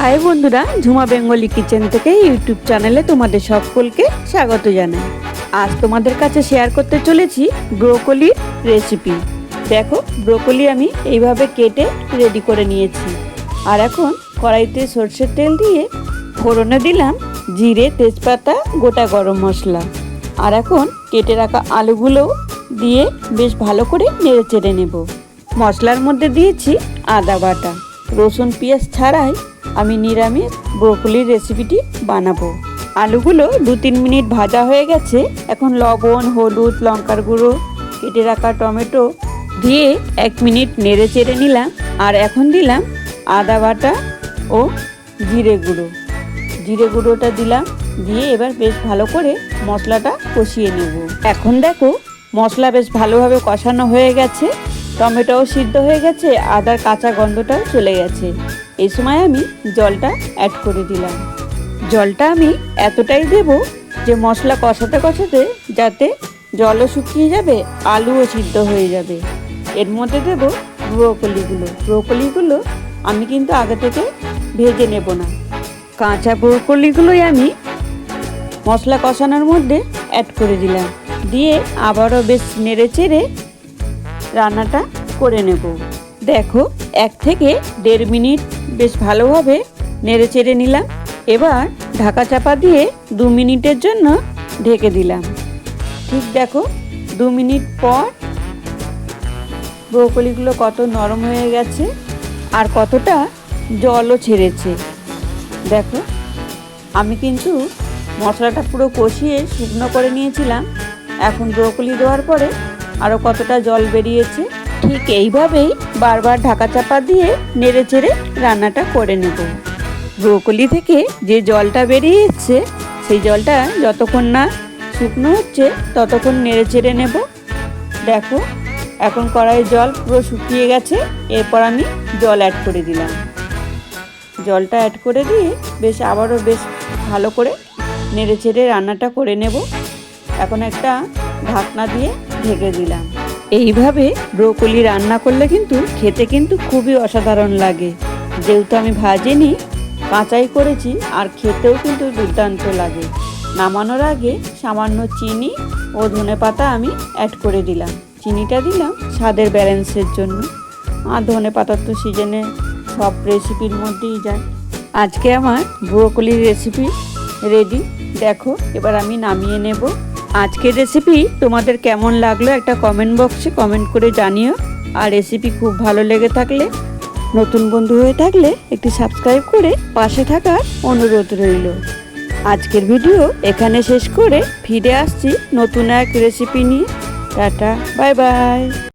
High বন্ধুরা, Jhuma Bengali kitchen থেকে YouTube চ্যানেলে তোমাদের সকলকে স্বাগত জানাই। আজ তোমাদের কাছে শেয়ার করতে চলেছি ব্রোকলির রেসিপি দেখো, ব্রোকলি আমি এইভাবে কেটে রেডি করে নিয়েছি। আর এখন কড়াইতে সর্ষের তেল দিয়ে ফোড়নে দিলাম জিরে, তেজপাতা, গোটা গরম মশলা। আর এখন কেটে রাখা আলুগুলো দিয়ে বেশ ভালো করে নেড়ে চেড়ে নেব। মশলার মধ্যে দিয়েছি আদা বাটা। রসুন, পেঁয়াজ ছাড়াই আমি নিরামিষ ব্রোকলির রেসিপিটি বানাবো। আলুগুলো দু তিন মিনিট ভাজা হয়ে গেছে। এখন লবণ, হলুদ, লঙ্কার গুঁড়ো, কেটে রাখা টমেটো দিয়ে এক মিনিট নেড়ে চেড়ে নিলাম। আর এখন দিলাম আদা বাটা ও জিরে গুঁড়ো। জিরে গুঁড়োটা দিলাম দিয়ে এবার বেশ ভালো করে মশলাটা কষিয়ে নেব। এখন দেখো মশলা বেশ ভালোভাবে কষানো হয়ে গেছে। টমেটোও সিদ্ধ হয়ে গেছে, আদার কাঁচা গন্ধটাও চলে গেছে। এই সময় আমি জলটা অ্যাড করে দিলাম। জলটা আমি এতটাই দেব যে মশলা কষাতে কষাতে যাতে জলও শুকিয়ে যাবে, আলুও সিদ্ধ হয়ে যাবে। এর মধ্যে দেব ব্রোকলিগুলো। ব্রোকলিগুলো আমি কিন্তু আগে থেকে ভেজে নেব না। কাঁচা ব্রোকলিগুলোই আমি মশলা কষানোর মধ্যে অ্যাড করে দিলাম। দিয়ে আবারও বেশ নেড়ে চেড়ে রান্নাটা করে নেব। দেখো, এক থেকে দেড় মিনিট বেশ ভালোভাবে নেড়ে চেড়ে নিলাম। এবার ঢাকা চাপা দিয়ে দু মিনিটের জন্য ঢেকে দিলাম। ঠিক দেখো, দু মিনিট পর ব্রোকলিগুলো কত নরম হয়ে গেছে আর কতটা জলও ছেড়েছে। দেখো, আমি কিন্তু মশলাটা পুরো কষিয়ে শুকনো করে নিয়েছিলাম। এখন ব্রোকলি দেওয়ার পরে আরও কতটা জল বেরিয়েছে ঠিক এইভাবেই বারবার ঢাকা চাপা দিয়ে নেড়ে চেড়ে রান্নাটা করে নেব। ব্রোকলি থেকে যে জলটা বেরিয়ে এসছে, সেই জলটা যতক্ষণ না শুকনো হচ্ছে, ততক্ষণ নেড়ে চেড়ে নেব। দেখো, এখন কড়াইয়ের জল পুরো শুকিয়ে গেছে, এরপর আমি জল অ্যাড করে দিলাম। জলটা অ্যাড করে দিয়ে বেশ আবারও বেশ ভালো করে নেড়ে চেড়ে রান্নাটা করে নেব। এখন একটা ঢাকনা দিয়ে ঢেকে দিলাম। এইভাবে ব্রোকলি রান্না করলে কিন্তু খেতে কিন্তু খুবই অসাধারণ লাগে। যেহেতু আমি ভাজিনি কাঁচাই করেছি আর খেতেও কিন্তু দুর্দান্ত লাগে। নামানোর আগে সামান্য চিনি ও ধনে পাতা আমি অ্যাড করে দিলাম। চিনিটা দিলাম স্বাদের ব্যালেন্সের জন্য। আর ধনে পাতার তো সিজনে সব রেসিপির মধ্যেই যায়। আজকে আমার ব্রোকলির রেসিপি রেডি দেখো, এবার আমি নামিয়ে নেব। আজকের রেসিপি তোমাদের কেমন লাগল একটা কমেন্ট বক্সে কমেন্ট করে জানিও। আর রেসিপি খুব ভালো লেগে থাকলে, নতুন বন্ধু হয়ে থাকলে একটি সাবস্ক্রাইব করে পাশে থাকার অনুরোধ রইল। আজকের ভিডিও এখানে শেষ করে ফিরে আসছি নতুন এক রেসিপি নিয়ে। Tata bye bye